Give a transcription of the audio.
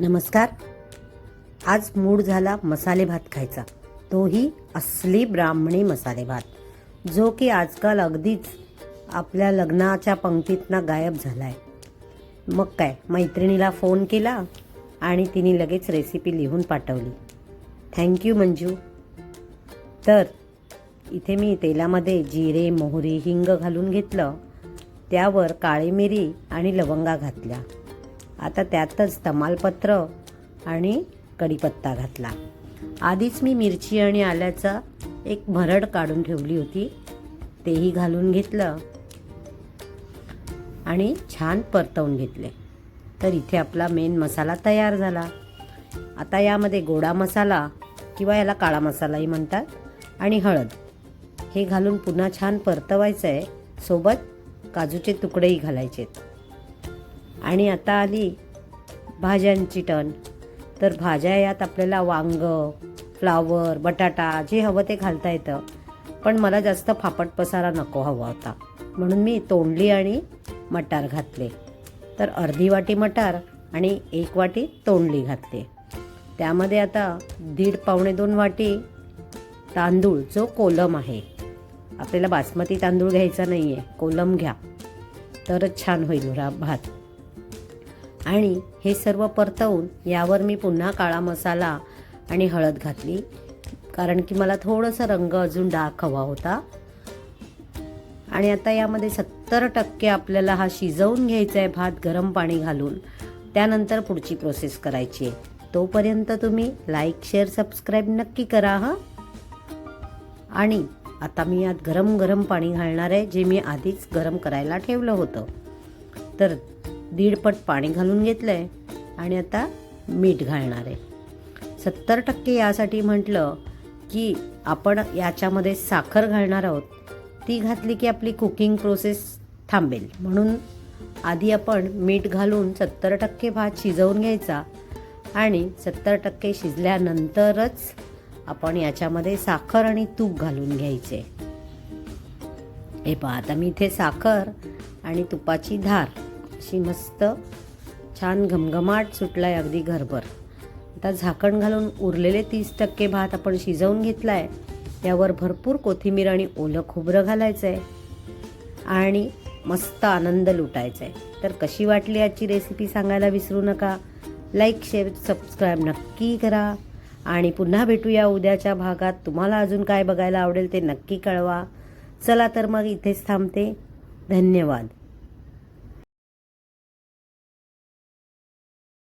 नमस्कार. आज मूड झाला मसाले भात खायचा. तोही असली ब्राह्मणी मसाले भात जो की आजकाल अगदीच आपल्या लग्नाच्या पंक्तीतनं गायब झाला आहे मग काय मैत्रिणीला फोन केला आणि तिने लगेच रेसिपी लिहून पाठवली. Thank you Manju. तर इथे मी तेलामध्ये जिरे मोहरी हिंग घालून घेतलं. त्यावर काळी मिरी आणि लवंगा घातल्या. आता त्यातच तमालपत्र आणि कढीपत्ता घातला. आधीच मी मिरची आणि आल्याचा एक भरड काढून ठेवली होती. तेही घालून घेतलं आणि छान परतवून घेतले. तर इथे आपला मेन मसाला तयार झाला. आता यामध्ये गोडा मसाला किंवा याला काळा मसालाही म्हणतात आणि हळद. हे घालून पुन्हा छान परतवायचं आहे सोबत काजूचे तुकडेही घालायचेत. आणि आता आली भाज्यांची टन. तर भाज्या यात आपल्याला वांग फ्लावर बटाटा जे हवं ते घालता येतं. पण मला जास्त फापट पसारा नको हवा होता. म्हणून मी तोंडली आणि मटार घातले. तर अर्धी वाटी मटार आणि एक वाटी तोंडली घातली. त्यामध्ये आता दीड पावणे दोन वाटी तांदूळ जो कोलम आहे. आपल्याला बासमती तांदूळ घ्यायचा नाही आहे कोलम घ्या. तरच छान होईल रा भात. आणि हे सर्व परतवून यावर मी पुन्हा काळा मसाला आणि हळद घातली. कारण की मला थोडंसं रंग अजून डार्क हवा होता. आणि आता यामध्ये सत्तर टक्के आपल्याला हा शिजवून घ्यायचा आहे भात गरम पाणी घालून. त्यानंतर पुढची प्रोसेस करायची आहे. तोपर्यंत तुम्ही लाईक शेअर सबस्क्राईब नक्की करा हां? आणि आता मी यात गरम गरम पाणी घालणार आहे जे मी आधीच गरम करायला ठेवलं होतं. तर दीडपट पाणी घालून घेतलं आहे आणि आता मीठ घालणार आहे. सत्तर टक्के यासाठी म्हटलं की आपण याच्यामध्ये साखर घालणार आहोत. ती घातली की आपली कुकिंग प्रोसेस थांबेल. म्हणून आधी आपण मीठ घालून सत्तर टक्के भात शिजवून घ्यायचा आणि सत्तर टक्के शिजल्यानंतरच आपण याच्यामध्ये साखर आणि तूप घालून घ्यायचे. हे पहा आता मी इथे साखर आणि तुपाची धार अशी मस्त छान घमघमाट सुटला आहे अगदी घरभर. आता झाकण घालून उरलेले तीस टक्के भात आपण शिजवून घेतला आहे त्यावर भरपूर कोथिंबीर आणि ओलं खोबरं घालायचं आहे आणि मस्त आनंद लुटायचा आहे तर कशी वाटली आजची रेसिपी सांगायला विसरू नका. लाईक शेअर सबस्क्राईब नक्की करा. आणि पुन्हा भेटूया उद्याच्या भागात. तुम्हाला अजून काय बघायला आवडेल ते नक्की कळवा. चला तर मग इथेच थांबते. धन्यवाद.